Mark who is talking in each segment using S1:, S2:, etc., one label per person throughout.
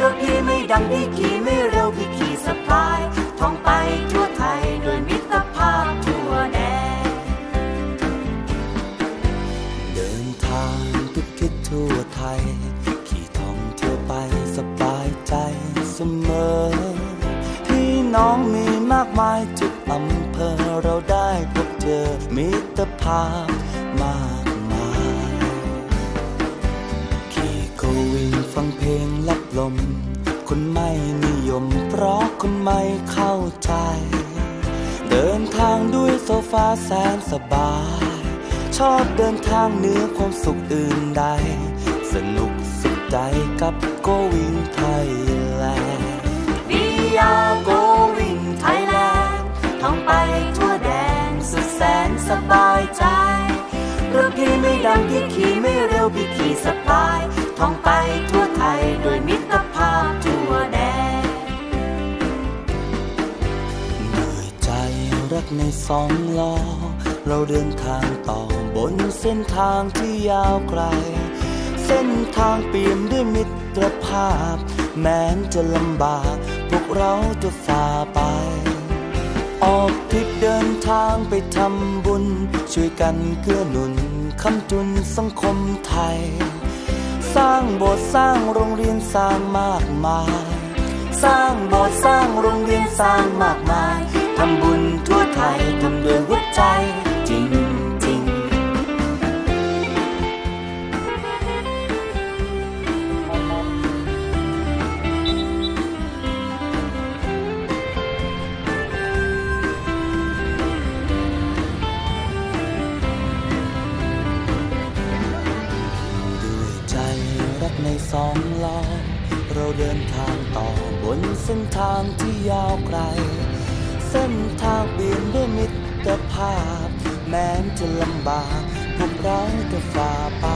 S1: ดังพี่ขี่ไม่เร็วพี่ขี่สบายท่องไปทั่วไทยโดยมิตรภาพทั่วแดน
S2: เดินทางทุกทิศทั่วไทย ขี่ท่องเที่ยวไปสบายใจเสมอ พี่น้องมีมากมายจุดอำเภอเราได้พบเจอมิตรภาพมา ฟังเพลงลับลม คนไม่นิยม เพราะคนไม่เข้าใจ เดินทางด้วยโซฟาแสนสบาย ชอบเดินทางเหนือความสุขอื่นใด สนุกสุดใจกับโกวิงไทยแลนด์
S1: We are going Thailand ท่องไปทั่วแดนสุดแสนสบายใจรถพี่ไม่ดังพี่ขี่ไม่เร็วพี่ขี่สบาย
S2: กในสองล้อ เราเดินทางต่อบนเส้นทางที่ยาวไกล เส้นทางเปี่ยมด้วยมิตรภาพ แม้นจะลำบาก พวกเราจะฝ่าไป ออกทริปเดินทางไปทำบุญ ช่วยกันเกื้อหนุนคำจุนสังคมไทย สร้างโบสถ์สร้างโรงเรียนสร้างมากมาย สร้างโบสถ์สร้างโรงเรียนสร้างมากมาย ทำบุญทั่วไทยทำด้วยหัวใจจริงจริงด้วยใจรักในสองล้อเราเดินทางต่อบนเส้นทางที่ยาวไกล เส้นทางเปลี่ยนด้วยมิตรภาพ แม้จะลำบากพวกเราจะฝ่าไป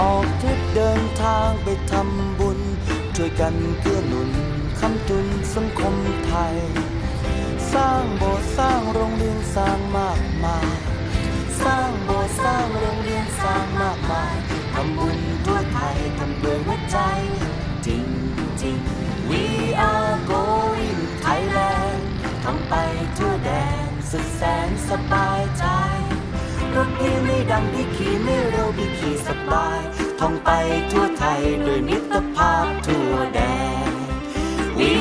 S2: ออกทริปเดินทางไปทำบุญ ช่วยกันเกื้อหนุนคำจุนสังคมไทย สร้างโบสถ์สร้างโรงเรียนสร้างมา สุด
S1: แสนสบายใจ รถพี่ไม่ดังพี่ขี่ไม่เร็วพี่ขี่สบาย ท่องไปทั่วไทยโดยมิตรภาพทั่วแดน We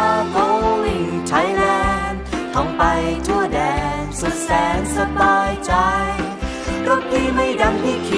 S1: are going Thailand ท่องไปทั่วแดน สุดแสนสบายใจ รถพี่ไม่ดังพี่ขี่